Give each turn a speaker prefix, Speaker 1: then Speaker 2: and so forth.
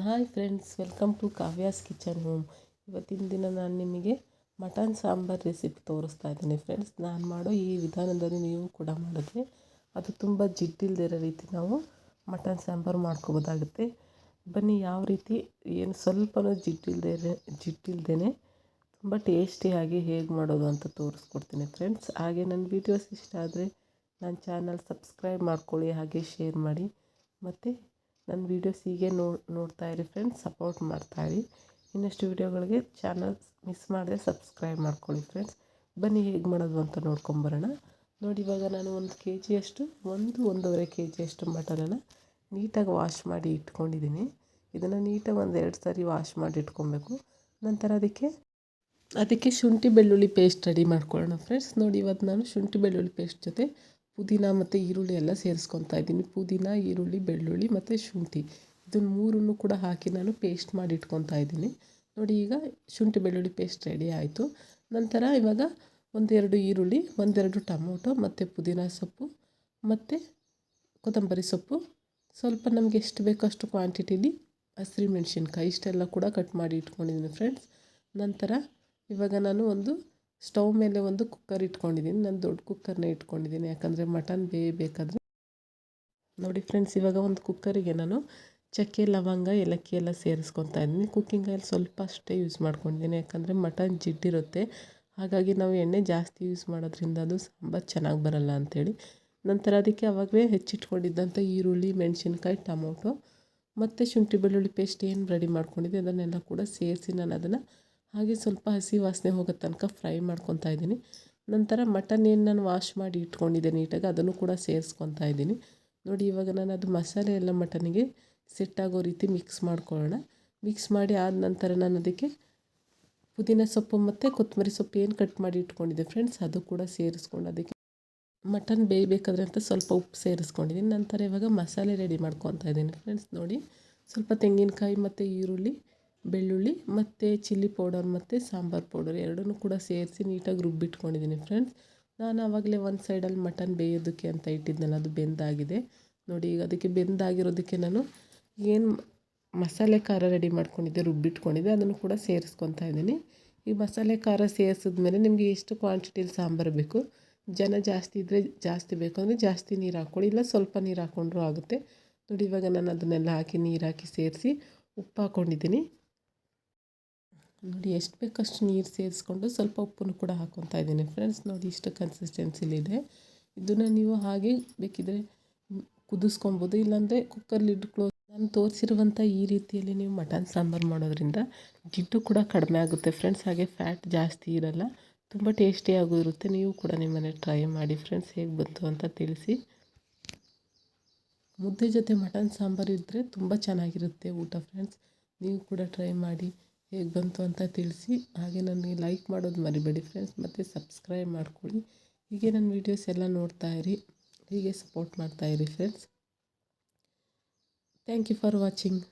Speaker 1: Hi friends welcome to Kavya's kitchen home ಇವತ್ತಿನ ದಿನ ನಾನು ನಿಮಗೆ ಮಟನ್ ಸಾಂಬಾರ್ ರೆಸಿಪಿ ತೋರಿಸ್ತಾ ಇದ್ದೀನಿ ಫ್ರೆಂಡ್ಸ್ ನಾನು ಮಾಡೋ ಈ ವಿಧಾನದಲ್ಲಿ ನೀವು ಕೂಡ ಮಾಡಿದ್ರೆ ಅದು ತುಂಬ ಜಿಡ್ಡಿಲ್ದಿರೋ ರೀತಿ ನಾವು ಮಟನ್ ಸಾಂಬಾರು ಮಾಡ್ಕೋಬೋದಾಗುತ್ತೆ. ಬನ್ನಿ ಯಾವ ರೀತಿ, ಏನು ಸ್ವಲ್ಪನೂ ಜಿಡ್ಡಿಲ್ದೇ ಜಿಡ್ಡಿಲ್ದೇ ತುಂಬ ಟೇಸ್ಟಿಯಾಗಿ ಹೇಗೆ ಮಾಡೋದು ಅಂತ ತೋರಿಸ್ಕೊಡ್ತೀನಿ ಫ್ರೆಂಡ್ಸ್ ಹಾಗೆ ನನ್ನ ವೀಡಿಯೋಸ್ ಇಷ್ಟ ಆದರೆ ನನ್ನ ಚಾನಲ್ ಸಬ್ಸ್ಕ್ರೈಬ್ ಮಾಡ್ಕೊಳ್ಳಿ, ಹಾಗೆ ಶೇರ್ ಮಾಡಿ. ಮತ್ತು ನನ್ನ ವೀಡಿಯೋಸ್ ಹೀಗೆ ನೋಡ್ತಾ ಇರಿ ಫ್ರೆಂಡ್ಸ್ ಸಪೋರ್ಟ್ ಮಾಡ್ತಾಯಿರಿ ಇನ್ನಷ್ಟು ವೀಡಿಯೋಗಳಿಗೆ ಚಾನಲ್ ಮಿಸ್ ಮಾಡದೆ ಸಬ್ಸ್ಕ್ರೈಬ್ ಮಾಡ್ಕೊಳ್ಳಿ ಫ್ರೆಂಡ್ಸ್ ಬನ್ನಿ ಹೇಗೆ ಮಾಡೋದು ಅಂತ ನೋಡ್ಕೊಂಬರೋಣ ನೋಡಿ ಇವಾಗ ನಾನು ಒಂದು ಕೆ ಜಿಯಷ್ಟು ಒಂದು ಒಂದೂವರೆ ಕೆ ಜಿಯಷ್ಟು ಮಟನನ್ನು ನೀಟಾಗಿ ವಾಶ್ ಮಾಡಿ ಇಟ್ಕೊಂಡಿದ್ದೀನಿ. ಇದನ್ನು ನೀಟಾಗಿ ಒಂದು ಎರಡು ಸಾರಿ ವಾಶ್ ಮಾಡಿ ಇಟ್ಕೊಬೇಕು. ನಂತರ ಅದಕ್ಕೆ ಅದಕ್ಕೆ ಶುಂಠಿ ಬೆಳ್ಳುಳ್ಳಿ ಪೇಸ್ಟ್ ರೆಡಿ ಮಾಡ್ಕೊಳ್ಳೋಣ ಫ್ರೆಂಡ್ಸ್ ನೋಡಿ ಇವತ್ತು ನಾನು ಶುಂಠಿ ಬೆಳ್ಳುಳ್ಳಿ ಪೇಸ್ಟ್ ಜೊತೆ ಪುದೀನ ಮತ್ತು ಈರುಳ್ಳಿ ಎಲ್ಲ ಸೇರಿಸ್ಕೊತಾ ಇದ್ದೀನಿ. ಪುದೀನ, ಈರುಳ್ಳಿ, ಬೆಳ್ಳುಳ್ಳಿ ಮತ್ತು ಶುಂಠಿ. ಇದನ್ನು ಮೂರನ್ನು ಕೂಡ ಹಾಕಿ ನಾನು ಪೇಸ್ಟ್ ಮಾಡಿ ಇಟ್ಕೊತಾ ಇದ್ದೀನಿ. ನೋಡಿ ಈಗ ಶುಂಠಿ, ಬೆಳ್ಳುಳ್ಳಿ ಪೇಸ್ಟ್ ರೆಡಿ ಆಯಿತು. ನಂತರ ಇವಾಗ ಒಂದೆರಡು ಈರುಳ್ಳಿ, ಒಂದೆರಡು ಟೊಮೊಟೊ ಮತ್ತು ಪುದೀನ ಸೊಪ್ಪು ಮತ್ತು ಕೊತ್ತಂಬರಿ ಸೊಪ್ಪು. ಸ್ವಲ್ಪ ನಮಗೆ ಎಷ್ಟು ಬೇಕೋ ಅಷ್ಟು ಕ್ವಾಂಟಿಟಿಲಿ ಹಸಿರು ಮೆಣಸಿನ್ಕಾಯಿ ಇಷ್ಟೆಲ್ಲ ಕೂಡ ಕಟ್ ಮಾಡಿ ಇಟ್ಕೊಂಡಿದ್ದೀನಿ ಫ್ರೆಂಡ್ಸ್ ನಂತರ ಇವಾಗ ನಾನು ಒಂದು ಸ್ಟವ್ ಮೇಲೆ ಒಂದು ಕುಕ್ಕರ್ ಇಟ್ಕೊಂಡಿದ್ದೀನಿ. ನಾನು ದೊಡ್ಡ ಕುಕ್ಕರ್ನ ಇಟ್ಕೊಂಡಿದ್ದೀನಿ. ಯಾಕಂದರೆ ಮಟನ್ ಬೇಯಬೇಕಾದ್ರೆ ನೋಡಿ ಫ್ರೆಂಡ್ಸ್, ಇವಾಗ ಒಂದು ಕುಕ್ಕರಿಗೆ ನಾನು ಚಕ್ಕೆ, ಲವಂಗ, ಏಲಕ್ಕಿ ಎಲ್ಲ ಸೇರಿಸ್ಕೊತಾ ಇದ್ದೀನಿ. ಕುಕ್ಕಿಂಗ್ ಆಯಿಲ್ ಸ್ವಲ್ಪ ಅಷ್ಟೇ ಯೂಸ್ ಮಾಡ್ಕೊಂಡಿದ್ದೀನಿ. ಯಾಕಂದರೆ ಮಟನ್ ಜಿಡ್ಡಿರುತ್ತೆ ಹಾಗಾಗಿ ನಾವು ಎಣ್ಣೆ ಜಾಸ್ತಿ ಯೂಸ್ ಮಾಡೋದ್ರಿಂದ ಅದು ಸಾಂಬಾರು ಚೆನ್ನಾಗಿ ಬರಲ್ಲ ಅಂಥೇಳಿ ನಂತರ ಅದಕ್ಕೆ ಅವಾಗಲೇ ಹೆಚ್ಚಿಟ್ಕೊಂಡಿದ್ದಂಥ ಈರುಳ್ಳಿ, ಮೆಣಸಿನ್ಕಾಯಿ, ಟೊಮೊಟೊ ಮತ್ತು ಶುಂಠಿ ಬೆಳ್ಳುಳ್ಳಿ ಪೇಸ್ಟ್ ಏನು ರೆಡಿ ಮಾಡ್ಕೊಂಡಿದ್ದೆ ಅದನ್ನೆಲ್ಲ ಕೂಡ ಸೇರಿಸಿ ನಾನು ಅದನ್ನು ಹಾಗೆ ಸ್ವಲ್ಪ ಹಸಿ ವಾಸನೆ ಹೋಗೋ ತನಕ ಫ್ರೈ ಮಾಡ್ಕೊತಾ ಇದ್ದೀನಿ. ನಂತರ ಮಟನ್ ಏನು ನಾನು ವಾಶ್ ಮಾಡಿ ಇಟ್ಕೊಂಡಿದ್ದೆ ನೀಟಾಗಿ, ಅದನ್ನು ಕೂಡ ಸೇರಿಸ್ಕೊತಾ ಇದ್ದೀನಿ. ನೋಡಿ, ಇವಾಗ ನಾನು ಅದು ಮಸಾಲೆ ಎಲ್ಲ ಮಟನಿಗೆ ಸೆಟ್ ಆಗೋ ರೀತಿ ಮಿಕ್ಸ್ ಮಾಡ್ಕೊಳ್ಳೋಣ. ಮಿಕ್ಸ್ ಮಾಡಿ ಆದ ನಂತರ ನಾನು ಅದಕ್ಕೆ ಪುದೀನ ಸೊಪ್ಪು ಮತ್ತು ಕೊತ್ತಂಬರಿ ಸೊಪ್ಪು ಏನು ಕಟ್ ಮಾಡಿ ಇಟ್ಕೊಂಡಿದ್ದೆ ಫ್ರೆಂಡ್ಸ್ ಅದು ಕೂಡ ಸೇರಿಸ್ಕೊಂಡು ಅದಕ್ಕೆ ಮಟನ್ ಬೇಯಬೇಕಾದ್ರೆ ಅಂತ ಸ್ವಲ್ಪ ಉಪ್ಪು ಸೇರಿಸ್ಕೊಂಡಿದ್ದೀನಿ. ನಂತರ ಇವಾಗ ಮಸಾಲೆ ರೆಡಿ ಮಾಡ್ಕೊತಾ ಇದ್ದೀನಿ ಫ್ರೆಂಡ್ಸ್ ನೋಡಿ. ಸ್ವಲ್ಪ ತೆಂಗಿನಕಾಯಿ ಮತ್ತು ಈರುಳ್ಳಿ ಬೆಳ್ಳುಳ್ಳಿ ಮತ್ತು ಚಿಲ್ಲಿ ಪೌಡರ್ ಮತ್ತು ಸಾಂಬಾರು ಪೌಡರ್ ಎರಡನ್ನೂ ಕೂಡ ಸೇರಿಸಿ ನೀಟಾಗಿ ರುಬ್ಬಿಟ್ಕೊಂಡಿದ್ದೀನಿ ಫ್ರೆಂಡ್ಸ್. ನಾನು ಆವಾಗಲೇ ಒಂದು ಸೈಡಲ್ಲಿ ಮಟನ್ ಬೇಯೋದಕ್ಕೆ ಅಂತ ಇಟ್ಟಿದ್ದೆನಲ್ಲ ಅದು ಬೆಂದಾಗಿದೆ. ನೋಡಿ, ಈಗ ಅದಕ್ಕೆ ಬೆಂದಾಗಿರೋದಕ್ಕೆ ನಾನು ಏನು ಮಸಾಲೆ ಖಾರ ರೆಡಿ ಮಾಡ್ಕೊಂಡಿದ್ದೆ, ರುಬ್ಬಿಟ್ಕೊಂಡಿದ್ದೆ, ಅದನ್ನು ಕೂಡ ಸೇರಿಸ್ಕೊತಾ ಇದ್ದೀನಿ. ಈ ಮಸಾಲೆ ಖಾರ ಸೇರಿಸಿದ್ಮೇಲೆ ನಿಮಗೆ ಎಷ್ಟು ಕ್ವಾಂಟಿಟಿಲಿ ಸಾಂಬಾರು ಬೇಕು? ಜನ ಜಾಸ್ತಿ ಇದ್ದರೆ ಜಾಸ್ತಿ ಬೇಕು, ಅಂದರೆ ಜಾಸ್ತಿ ನೀರು ಹಾಕ್ಕೊಳ್ಳಿ, ಇಲ್ಲ ಸ್ವಲ್ಪ ನೀರು ಹಾಕ್ಕೊಂಡ್ರೂ ಆಗುತ್ತೆ. ನೋಡಿ, ಇವಾಗ ನಾನು ಅದನ್ನೆಲ್ಲ ಹಾಕಿ ನೀರು ಹಾಕಿ ಸೇರಿಸಿ ಉಪ್ಪು ಹಾಕ್ಕೊಂಡಿದ್ದೀನಿ ನೋಡಿ, ಎಷ್ಟು ಬೇಕಷ್ಟು ನೀರು ಸೇರಿಸ್ಕೊಂಡು ಸ್ವಲ್ಪ ಉಪ್ಪನ್ನು ಕೂಡ ಹಾಕ್ಕೊತಾ ಇದ್ದೀನಿ. ಫ್ರೆಂಡ್ಸ್ ನೋಡಿ, ಇಷ್ಟು ಕನ್ಸಿಸ್ಟೆನ್ಸಿಲಿದೆ ಇದನ್ನು ನೀವು ಹಾಗೆ ಬೇಕಿದ್ದರೆ ಕುದಿಸ್ಕೊಬೋದು ಇಲ್ಲಾಂದರೆ ಕುಕ್ಕರ್ ಲಿಡ್ ಕ್ಲೋಸ್ ನಾನು ತೋರಿಸಿರುವಂಥ ಈ ರೀತಿಯಲ್ಲಿ ನೀವು ಮಟನ್ ಸಾಂಬಾರು ಮಾಡೋದ್ರಿಂದ ಜಿಡ್ಡು ಕೂಡ ಕಡಿಮೆ ಆಗುತ್ತೆ. ಫ್ರೆಂಡ್ಸ್ ಹಾಗೆ ಫ್ಯಾಟ್ ಜಾಸ್ತಿ ಇರಲ್ಲ, ತುಂಬ ಟೇಸ್ಟಿಯಾಗೂ ಇರುತ್ತೆ. ನೀವು ಕೂಡ ನಿಮ್ಮನೆ ಟ್ರೈ ಮಾಡಿ. ಫ್ರೆಂಡ್ಸ್ ಹೇಗೆ ಬಂತು ಅಂತ ತಿಳಿಸಿ. ಮುದ್ದೆ ಜೊತೆ ಮಟನ್ ಸಾಂಬಾರು ಇದ್ದರೆ ತುಂಬ ಚೆನ್ನಾಗಿರುತ್ತೆ ಊಟ ಫ್ರೆಂಡ್ಸ್ ನೀವು ಕೂಡ ಟ್ರೈ ಮಾಡಿ. ಹೇಗೆ ಬಂತು ಅಂತ ತಿಳಿಸಿ, ಹಾಗೆ ನನಗೆ ಲೈಕ್ ಮಾಡೋದು ಮರಿಬೇಡಿ ಫ್ರೆಂಡ್ಸ್ ಮತ್ತು ಸಬ್ಸ್ಕ್ರೈಬ್ ಮಾಡ್ಕೊಳ್ಳಿ. ಹೀಗೆ ನನ್ನ ವೀಡಿಯೋಸ್ ಎಲ್ಲ ನೋಡ್ತಾ ಇರಿ. ಹೀಗೆ ಸಪೋರ್ಟ್ ಮಾಡ್ತಾ ಇರಿ friends thank you for watching